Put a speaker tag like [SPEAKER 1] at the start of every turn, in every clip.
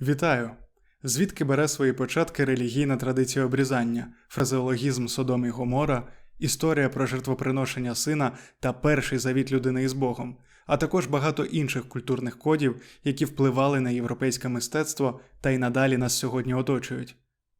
[SPEAKER 1] Вітаю! Звідки бере свої початки релігійна традиція обрізання, фразеологізм Содом і Гомора, історія про жертвоприношення сина та перший завіт людини із Богом, а також багато інших культурних кодів, які впливали на європейське мистецтво та й надалі нас сьогодні оточують.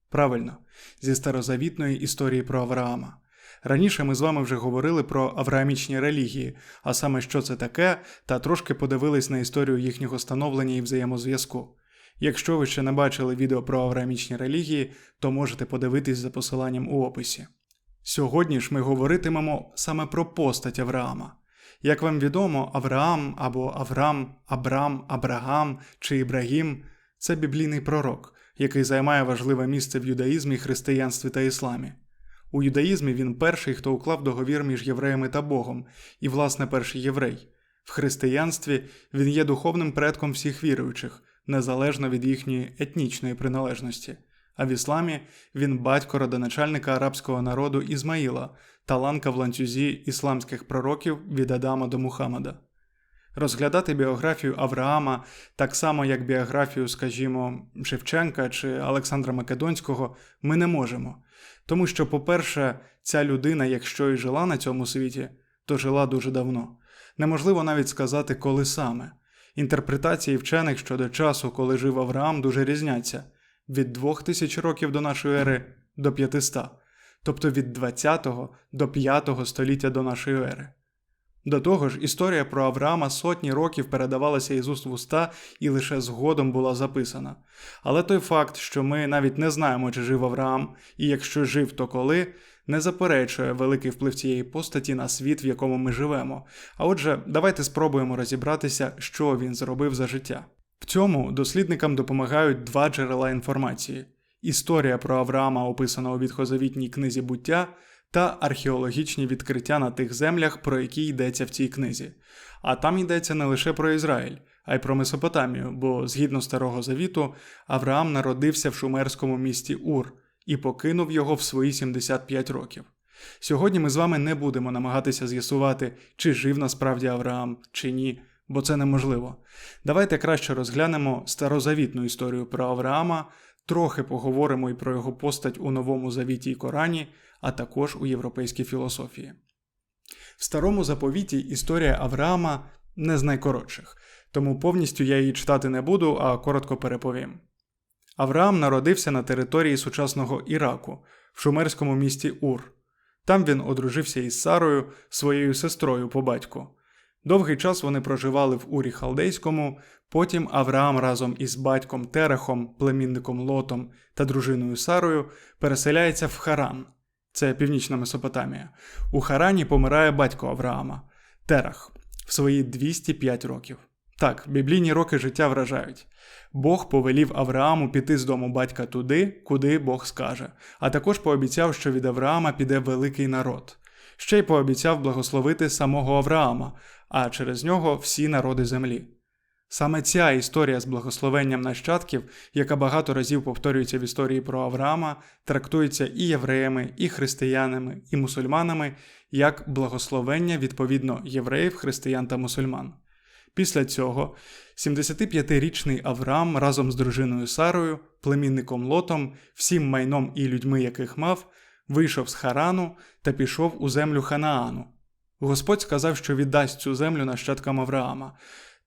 [SPEAKER 1] Правильно, зі старозавітної історії про Авраама. Раніше ми з вами вже говорили про авраамічні релігії, а саме що це таке, та трошки подивились на історію їхнього становлення і взаємозв'язку. Якщо ви ще не бачили відео про авраамічні релігії, то можете подивитись за посиланням у описі. Сьогодні ж ми говоритимемо саме про постать Авраама. Як вам відомо, Авраам або Авраам, Абрам, Абрагам чи Ібрагім це біблійний пророк, який займає важливе місце в юдаїзмі, християнстві та ісламі. У юдаїзмі він перший, хто уклав договір між євреями та Богом, і, власне, перший єврей. В християнстві він є духовним предком всіх віруючих, незалежно від їхньої етнічної приналежності. А в ісламі він батько родоначальника арабського народу Ізмаїла та ланка в ланцюзі ісламських пророків від Адама до Мухаммада. Розглядати біографію Авраама так само, як біографію, скажімо, Шевченка чи Олександра Македонського, ми не можемо. Тому що, по-перше, ця людина, якщо і жила на цьому світі, то жила дуже давно. Неможливо навіть сказати, коли саме. Інтерпретації вчених щодо часу, коли жив Авраам, дуже різняться від 2000 років до нашої ери до 500, тобто від 20 до 5 століття до нашої ери. До того ж, історія про Авраама сотні років передавалася із уст в уста і лише згодом була записана. Але той факт, що ми навіть не знаємо, чи жив Авраам, і якщо жив, то коли, не заперечує великий вплив цієї постаті на світ, в якому ми живемо. А отже, давайте спробуємо розібратися, що він зробив за життя. В цьому дослідникам допомагають два джерела інформації: історія про Авраама, описана у відхозавітній книзі буття, та археологічні відкриття на тих землях, про які йдеться в цій книзі. А там йдеться не лише про Ізраїль, а й про Месопотамію, бо згідно Старого Завіту, Авраам народився в шумерському місті Ур і покинув його в свої 75 років. Сьогодні ми з вами не будемо намагатися з'ясувати, чи жив насправді Авраам, чи ні, бо це неможливо. Давайте краще розглянемо старозавітну історію про Авраама, трохи поговоримо і про його постать у Новому Завіті і Корані, а також у європейській філософії. В старому заповіті історія Авраама не з найкоротших, тому повністю я її читати не буду, а коротко переповім. Авраам народився на території сучасного Іраку, в шумерському місті Ур. Там він одружився із Сарою, своєю сестрою по батьку. Довгий час вони проживали в Урі Халдейському, потім Авраам разом із батьком Терехом, племінником Лотом та дружиною Сарою переселяється в Харан. Це північна Месопотамія. У Харані помирає батько Авраама Терах в свої 205 років. Так, біблійні роки життя вражають. Бог повелів Аврааму піти з дому батька туди, куди Бог скаже, а також пообіцяв, що від Авраама піде великий народ. Ще й пообіцяв благословити самого Авраама, а через нього всі народи землі. Саме ця історія з благословенням нащадків, яка багато разів повторюється в історії про Авраама, трактується і євреями, і християнами, і мусульманами як благословення відповідно євреїв, християн та мусульман. Після цього 75-річний Авраам разом з дружиною Сарою, племінником Лотом, всім майном і людьми, яких мав, вийшов з Харану та пішов у землю Ханаану. Господь сказав, що віддасть цю землю нащадкам Авраама.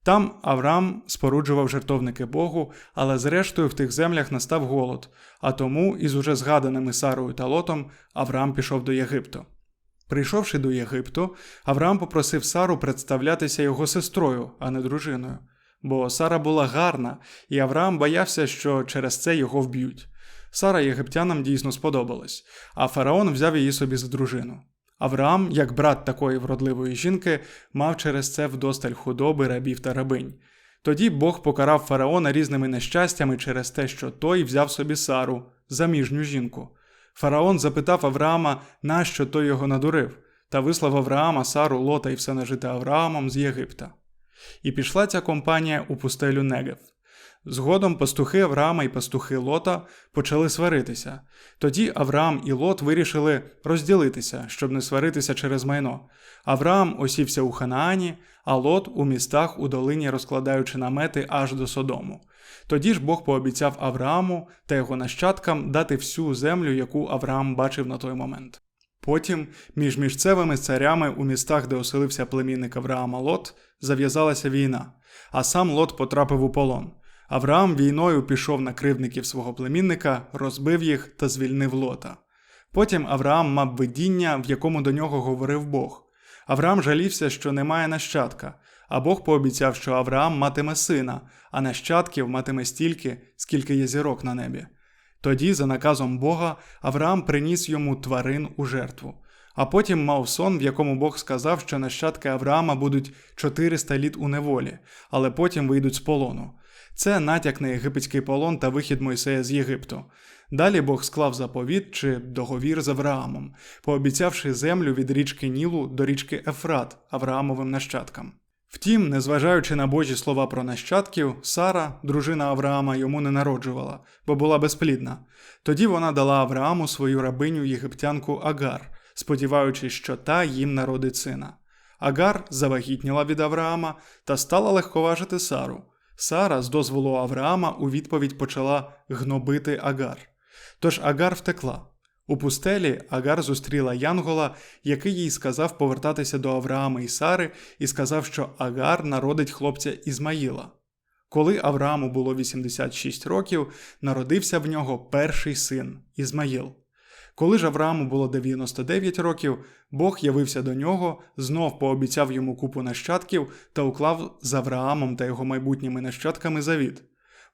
[SPEAKER 1] Там Авраам споруджував жертовники Богу, але зрештою в тих землях настав голод, а тому, із уже згаданими Сарою та Лотом, Авраам пішов до Єгипту. Прийшовши до Єгипту, Авраам попросив Сару представлятися його сестрою, а не дружиною. Бо Сара була гарна, і Авраам боявся, що через це його вб'ють. Сара єгиптянам дійсно сподобалась, а фараон взяв її собі за дружину. Авраам, як брат такої вродливої жінки, мав через це вдосталь худоби рабів та рабинь. Тоді Бог покарав фараона різними нещастями через те, що той взяв собі Сару, заміжню жінку. Фараон запитав Авраама, нащо той його надурив, та вислав Авраама, Сару, Лота і все нажите Авраамом з Єгипта. І пішла ця компанія у пустелю Негев. Згодом пастухи Авраама і пастухи Лота почали сваритися. Тоді Авраам і Лот вирішили розділитися, щоб не сваритися через майно. Авраам осівся у Ханаані, а Лот у містах у долині розкладаючи намети аж до Содому. Тоді ж Бог пообіцяв Аврааму та його нащадкам дати всю землю, яку Авраам бачив на той момент. Потім між місцевими царями у містах, де оселився племінник Авраама Лот, зав'язалася війна, а сам Лот потрапив у полон. Авраам війною пішов на кривдників свого племінника, розбив їх та звільнив Лота. Потім Авраам мав видіння, в якому до нього говорив Бог. Авраам жалівся, що немає нащадка, а Бог пообіцяв, що Авраам матиме сина, а нащадків матиме стільки, скільки є зірок на небі. Тоді, за наказом Бога, Авраам приніс йому тварин у жертву. А потім мав сон, в якому Бог сказав, що нащадки Авраама будуть 400 літ у неволі, але потім вийдуть з полону. Це натяк на єгипетський полон та вихід Мойсея з Єгипту. Далі Бог склав заповіт чи договір з Авраамом, пообіцявши землю від річки Нілу до річки Ефрат Авраамовим нащадкам. Втім, незважаючи на Божі слова про нащадків, Сара, дружина Авраама, йому не народжувала, бо була безплідна. Тоді вона дала Аврааму свою рабиню єгиптянку Агар, сподіваючись, що та їм народить сина. Агар завагітніла від Авраама та стала легковажити Сару. Сара з дозволу Авраама у відповідь почала гнобити Агар. Тож Агар втекла. У пустелі Агар зустріла Янгола, який їй сказав повертатися до Авраама і Сари, і сказав, що Агар народить хлопця Ізмаїла. Коли Аврааму було 86 років, народився в нього перший син Ізмаїл. Коли ж Аврааму було 99 років, Бог явився до нього, знов пообіцяв йому купу нащадків та уклав з Авраамом та його майбутніми нащадками завіт.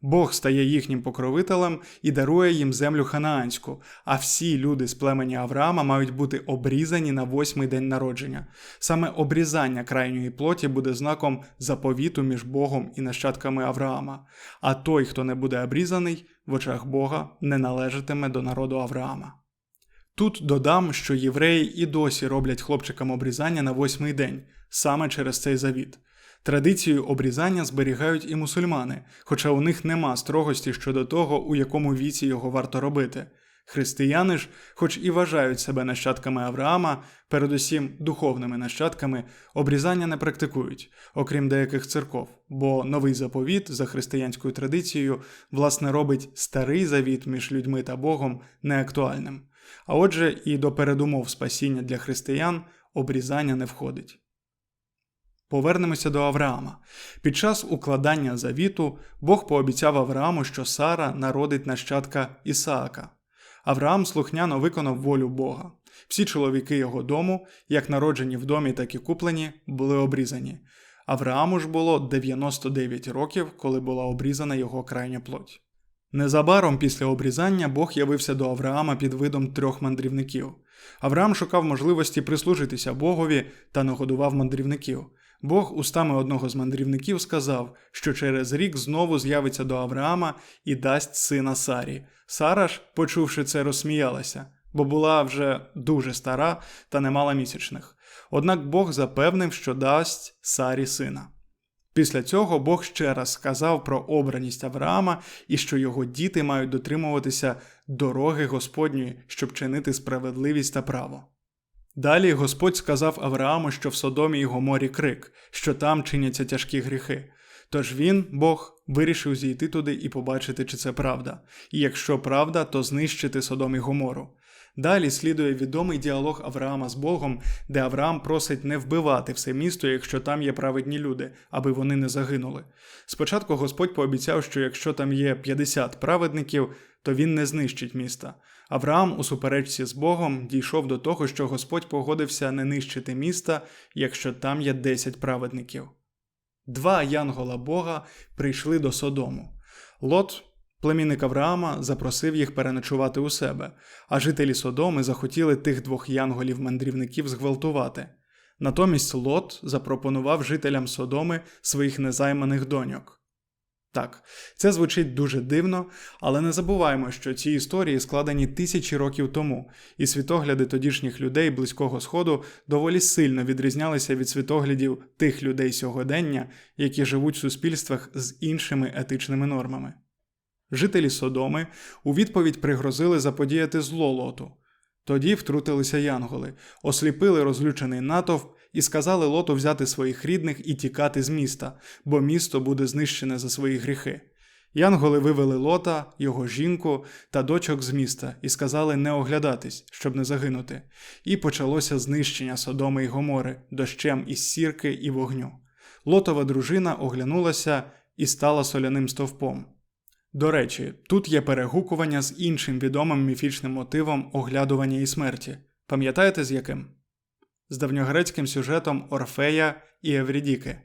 [SPEAKER 1] Бог стає їхнім покровителем і дарує їм землю ханаанську, а всі люди з племені Авраама мають бути обрізані на восьмий день народження. Саме обрізання крайньої плоті буде знаком заповіту між Богом і нащадками Авраама, а той, хто не буде обрізаний, в очах Бога не належатиме до народу Авраама. Тут додам, що євреї і досі роблять хлопчикам обрізання на восьмий день, саме через цей завіт. Традицію обрізання зберігають і мусульмани, хоча у них нема строгості щодо того, у якому віці його варто робити. Християни ж, хоч і вважають себе нащадками Авраама, передусім духовними нащадками, обрізання не практикують, окрім деяких церков, бо новий заповіт за християнською традицією власне робить старий завіт між людьми та Богом неактуальним. А отже, і до передумов спасіння для християн обрізання не входить. Повернемося до Авраама. Під час укладання завіту Бог пообіцяв Аврааму, що Сара народить нащадка Ісаака. Авраам слухняно виконав волю Бога. Всі чоловіки його дому, як народжені в домі, так і куплені, були обрізані. Аврааму ж було 99 років, коли була обрізана його крайня плоть. Незабаром після обрізання Бог явився до Авраама під видом трьох мандрівників. Авраам шукав можливості прислужитися Богові та нагодував мандрівників. Бог устами одного з мандрівників сказав, що через рік знову з'явиться до Авраама і дасть сина Сарі. Сара ж, почувши це, розсміялася, бо була вже дуже стара та не мала місячних. Однак Бог запевнив, що дасть Сарі сина. Після цього Бог ще раз сказав про обраність Авраама і що його діти мають дотримуватися дороги Господньої, щоб чинити справедливість та право. Далі Господь сказав Аврааму, що в Содомі і Гоморі крик, що там чиняться тяжкі гріхи. Тож він, Бог, вирішив зійти туди і побачити, чи це правда, і якщо правда, то знищити Содом і Гомору. Далі слідує відомий діалог Авраама з Богом, де Авраам просить не вбивати все місто, якщо там є праведні люди, аби вони не загинули. Спочатку Господь пообіцяв, що якщо там є 50 праведників, то він не знищить міста. Авраам у суперечці з Богом дійшов до того, що Господь погодився не нищити міста, якщо там є 10 праведників. Два янгола Бога прийшли до Содому. Лот, племінник Авраама, запросив їх переночувати у себе, а жителі Содоми захотіли тих двох янголів-мандрівників зґвалтувати. Натомість Лот запропонував жителям Содоми своїх незайманих доньок. Так, це звучить дуже дивно, але не забуваємо, що ці історії складені тисячі років тому, і світогляди тодішніх людей Близького Сходу доволі сильно відрізнялися від світоглядів тих людей сьогодення, які живуть в суспільствах з іншими етичними нормами. Жителі Содоми у відповідь пригрозили заподіяти зло лоту. Тоді втрутилися янголи, осліпили розлючений натовп і сказали лоту взяти своїх рідних і тікати з міста, бо місто буде знищене за свої гріхи. Янголи вивели лота, його жінку та дочок з міста і сказали не оглядатись, щоб не загинути. І почалося знищення Содоми й Гомори дощем із сірки і вогню. Лотова дружина оглянулася і стала соляним стовпом. До речі, тут є перегукування з іншим відомим міфічним мотивом оглядування і смерті. Пам'ятаєте з яким? З давньогрецьким сюжетом Орфея і Еврідіки.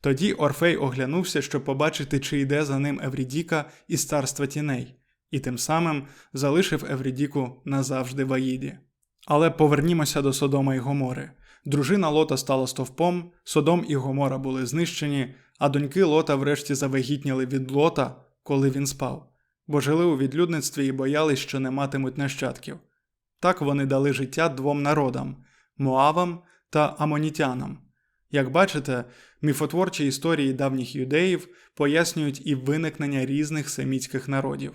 [SPEAKER 1] Тоді Орфей оглянувся, щоб побачити, чи йде за ним Еврідіка із царства тіней, і тим самим залишив Еврідіку назавжди в Аїді. Але повернімося до Содома і Гомори. Дружина Лота стала стовпом, Содом і Гомора були знищені, а доньки Лота врешті завагітніли від Лота, коли він спав, бо жили у відлюдництві і боялись, що не матимуть нащадків. Так вони дали життя двом народам Моавам та Амонітянам. Як бачите, міфотворчі історії давніх юдеїв пояснюють і виникнення різних семітських народів.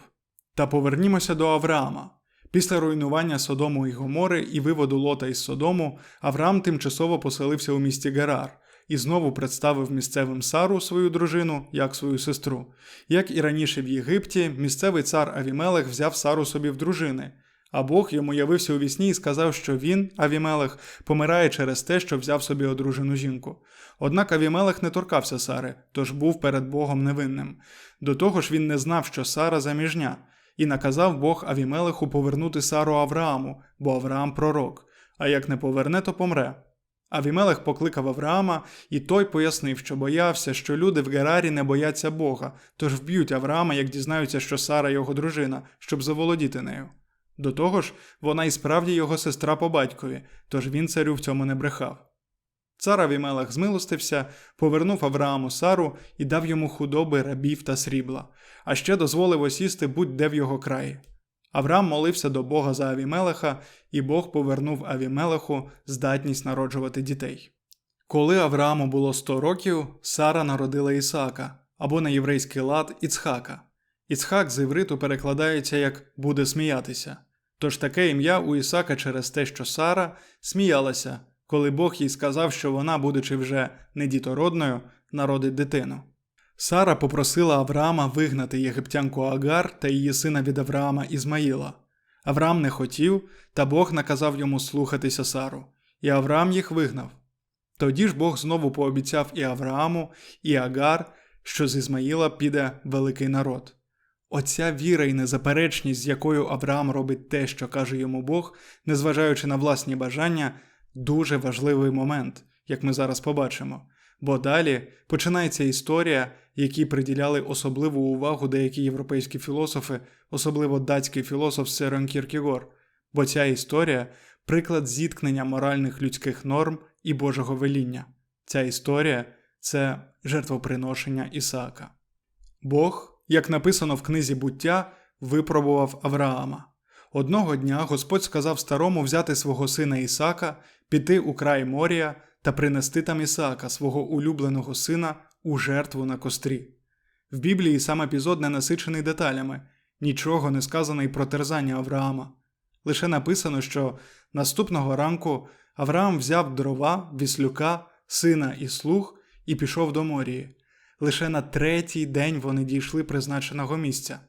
[SPEAKER 1] Та повернімося до Авраама. Після руйнування Содому і Гомори і виводу Лота із Содому, Авраам тимчасово поселився у місті Герар і знову представив місцевим Сару свою дружину як свою сестру. Як і раніше в Єгипті, місцевий цар Авімелех взяв Сару собі в дружини. А Бог йому явився у вісні і сказав, що він, Авімелех, помирає через те, що взяв собі одружену жінку. Однак Авімелех не торкався Сари, тож був перед Богом невинним. До того ж він не знав, що Сара заміжня, і наказав Бог Авімелеху повернути Сару Аврааму, бо Авраам пророк, а як не поверне, то помре. Авімелех покликав Авраама, і той пояснив, що боявся, що люди в Герарі не бояться Бога, тож вб'ють Авраама, як дізнаються, що Сара його дружина, щоб заволодіти нею. До того ж, вона і справді його сестра по батькові, тож він царю в цьому не брехав. Цар Авімелех змилостився, повернув Аврааму Сару і дав йому худоби рабів та срібла, а ще дозволив осісти будь-де в його краї. Авраам молився до Бога за Авімелеха, і Бог повернув Авімелеху здатність народжувати дітей. Коли Аврааму було 100 років, Сара народила Ісаака або на єврейський лад Іцхака. Іцхак з івриту перекладається як буде сміятися. Тож таке ім'я у Ісака через те, що Сара сміялася, коли Бог їй сказав, що вона, будучи вже не дітородною, народить дитину. Сара попросила Авраама вигнати єгиптянку Агар та її сина від Авраама Ізмаїла. Авраам не хотів, та Бог наказав йому слухатися Сару, і Авраам їх вигнав. Тоді ж Бог знову пообіцяв і Аврааму, і Агар, що з Ізмаїла піде великий народ. Оця віра і незаперечність, з якою Авраам робить те, що каже йому Бог, незважаючи на власні бажання, дуже важливий момент, як ми зараз побачимо. Бо далі починається історія, якій приділяли особливу увагу деякі європейські філософи, особливо датський філософ Серен Кіркігор, бо ця історія приклад зіткнення моральних людських норм і Божого веління. Ця історія це жертвоприношення Ісаака. Бог, як написано в книзі буття, випробував Авраама. Одного дня Господь сказав старому взяти свого сина Ісака, піти у край моря та принести там Ісаака, свого улюбленого сина, у жертву на кострі. В Біблії сам епізод не насичений деталями, нічого не сказано й про терзання Авраама. Лише написано, що наступного ранку Авраам взяв дрова, віслюка, сина і слуг і пішов до морії. Лише на третій день вони дійшли призначеного місця.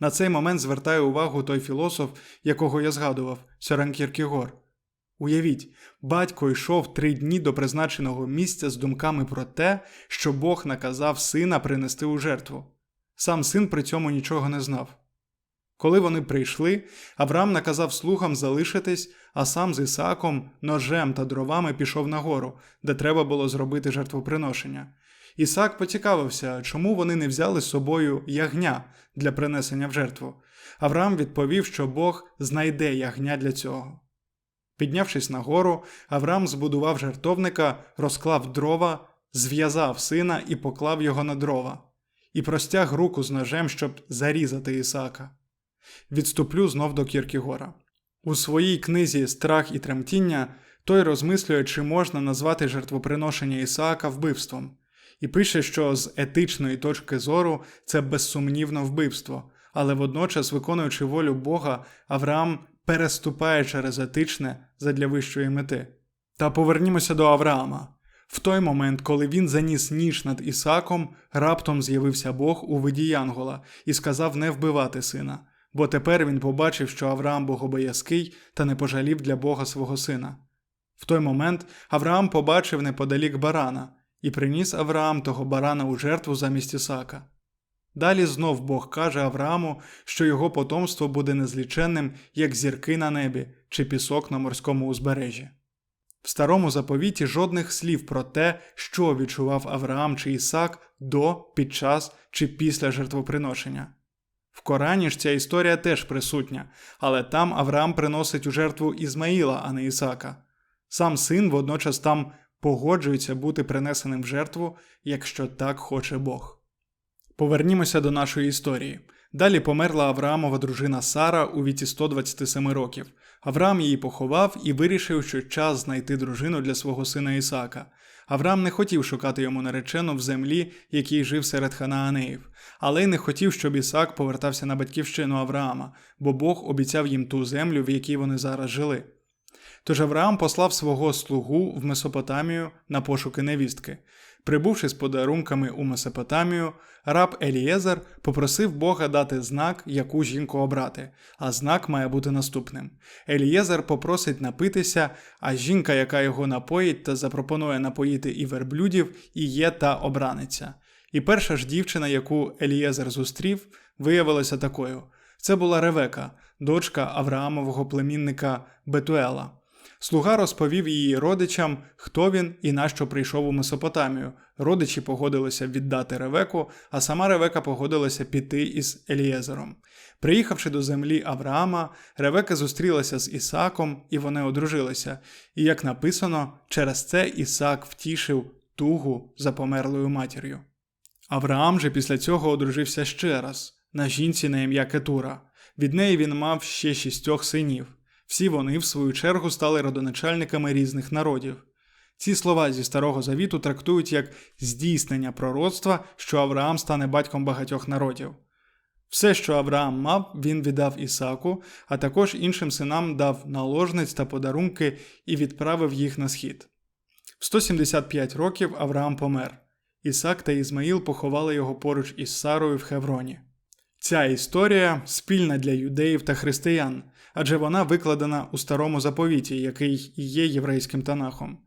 [SPEAKER 1] На цей момент звертає увагу той філософ, якого я згадував, Сорен Кіркігор. Уявіть, батько йшов три дні до призначеного місця з думками про те, що Бог наказав сина принести у жертву. Сам син при цьому нічого не знав. Коли вони прийшли, Авраам наказав слугам залишитись, а сам з Ісааком, ножем та дровами пішов нагору, де треба було зробити жертвоприношення. Ісаак поцікавився, чому вони не взяли з собою ягня для принесення в жертву. Авраам відповів, що Бог знайде ягня для цього. Піднявшись нагору, Авраам збудував жертовника, розклав дрова, зв'язав сина і поклав його на дрова, і простяг руку з ножем, щоб зарізати Ісаака. Відступлю знов до Кіркігора. У своїй книзі Страх і тремтіння той розмислює, чи можна назвати жертвоприношення Ісаака вбивством, і пише, що з етичної точки зору це безсумнівно вбивство, але водночас, виконуючи волю Бога, Авраам переступає через етичне задля вищої мети. Та повернімося до Авраама. В той момент, коли він заніс ніж над Ісаком, раптом з'явився Бог у виді Янгола і сказав не вбивати сина, бо тепер він побачив, що Авраам богобоязкий та не пожалів для Бога свого сина. В той момент Авраам побачив неподалік барана і приніс Авраам того барана у жертву замість Ісака. Далі знов Бог каже Аврааму, що його потомство буде незліченним, як зірки на небі чи пісок на морському узбережжі. В старому заповіті жодних слів про те, що відчував Авраам чи Ісак до, під час чи після жертвоприношення. В Корані ж ця історія теж присутня, але там Авраам приносить у жертву Ізмаїла, а не Ісака. Сам син водночас там погоджується бути принесеним в жертву, якщо так хоче Бог. Повернімося до нашої історії. Далі померла Авраамова дружина Сара у віці 127 років. Авраам її поховав і вирішив, що час знайти дружину для свого сина Ісака. Авраам не хотів шукати йому наречену в землі, який жив серед ханаанеїв, але й не хотів, щоб Ісак повертався на батьківщину Авраама, бо Бог обіцяв їм ту землю, в якій вони зараз жили. Тож Авраам послав свого слугу в Месопотамію на пошуки невістки. Прибувши з подарунками у Месопотамію, раб Елієзер попросив Бога дати знак, яку жінку обрати, а знак має бути наступним. Елієзер попросить напитися, а жінка, яка його напоїть та запропонує напоїти і верблюдів, і є та обраниця. І перша ж дівчина, яку Елієзер зустрів, виявилася такою: це була Ревека, дочка Авраамового племінника Бетуела. Слуга розповів її родичам, хто він і нащо прийшов у Месопотамію. Родичі погодилися віддати Ревеку, а сама Ревека погодилася піти із Елієзером. Приїхавши до землі Авраама, Ревека зустрілася з Ісаком, і вони одружилися. І, як написано, через це Ісак втішив тугу за померлою матір'ю. Авраам же після цього одружився ще раз на жінці на ім'я Кетура. Від неї він мав ще шістьох синів. Всі вони, в свою чергу, стали родоначальниками різних народів. Ці слова зі Старого Завіту трактують як здійснення пророцтва, що Авраам стане батьком багатьох народів. Все, що Авраам мав, він віддав Ісаку, а також іншим синам дав наложниць та подарунки і відправив їх на схід. В 175 років Авраам помер. Ісак та Ізмаїл поховали його поруч із Сарою в Хевроні. Ця історія спільна для юдеїв та християн, адже вона викладена у старому заповіті, який і є єврейським танахом.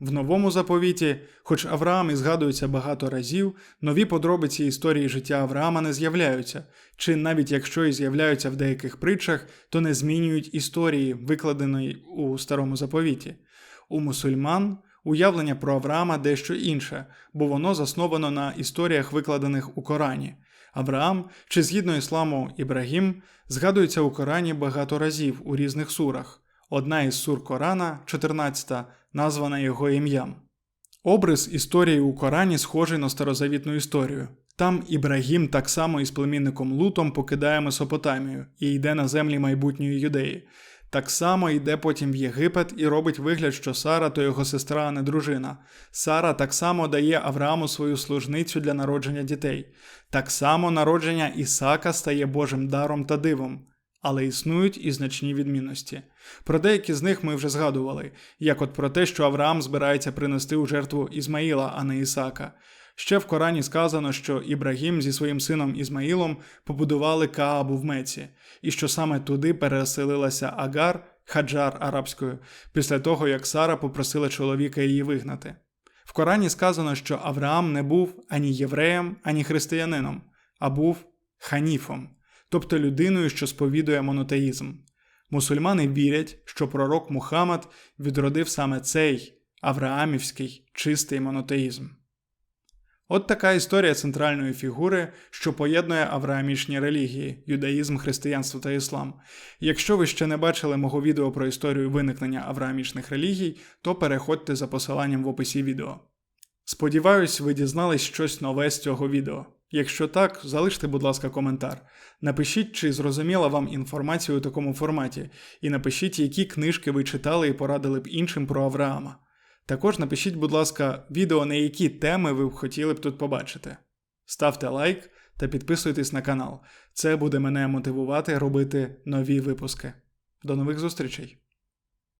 [SPEAKER 1] В новому заповіті, хоч Авраам і згадується багато разів, нові подробиці історії життя Авраама не з'являються, чи навіть якщо і з'являються в деяких притчах, то не змінюють історії, викладеної у старому заповіті. У мусульман уявлення про Авраама дещо інше, бо воно засновано на історіях, викладених у Корані. Авраам, чи згідно ісламу Ібрагім, згадується у Корані багато разів у різних сурах. Одна із сур Корана, 14, названа його ім'ям. Образ історії у Корані схожий на старозавітну історію. Там Ібрагім так само із племінником Лутом покидає Месопотамію і йде на землі майбутньої юдеї. Так само йде потім в Єгипет і робить вигляд, що Сара то його сестра, а не дружина. Сара так само дає Аврааму свою служницю для народження дітей. Так само народження Ісака стає Божим даром та дивом. Але існують і значні відмінності. Про деякі з них ми вже згадували, як от про те, що Авраам збирається принести у жертву Ізмаїла, а не Ісака. Ще в Корані сказано, що Ібрагім зі своїм сином Ізмаїлом побудували Каабу в Меці, і що саме туди переселилася Агар, хаджар арабською, після того як Сара попросила чоловіка її вигнати. В Корані сказано, що Авраам не був ані євреєм, ані християнином, а був ханіфом, тобто людиною, що сповідує монотеїзм. Мусульмани вірять, що пророк Мухаммад відродив саме цей авраамівський чистий монотеїзм. От така історія центральної фігури, що поєднує авраамічні релігії, юдаїзм, християнство та іслам. Якщо ви ще не бачили мого відео про історію виникнення авраамічних релігій, то переходьте за посиланням в описі відео. Сподіваюсь, ви дізнались щось нове з цього відео. Якщо так, залиште, будь ласка, коментар. Напишіть, чи зрозуміла вам інформацію у такому форматі, і напишіть, які книжки ви читали і порадили б іншим про Авраама. Також напишіть, будь ласка, відео, на які теми ви б хотіли б тут побачити. Ставте лайк та підписуйтесь на канал. Це буде мене мотивувати робити нові випуски. До нових зустрічей!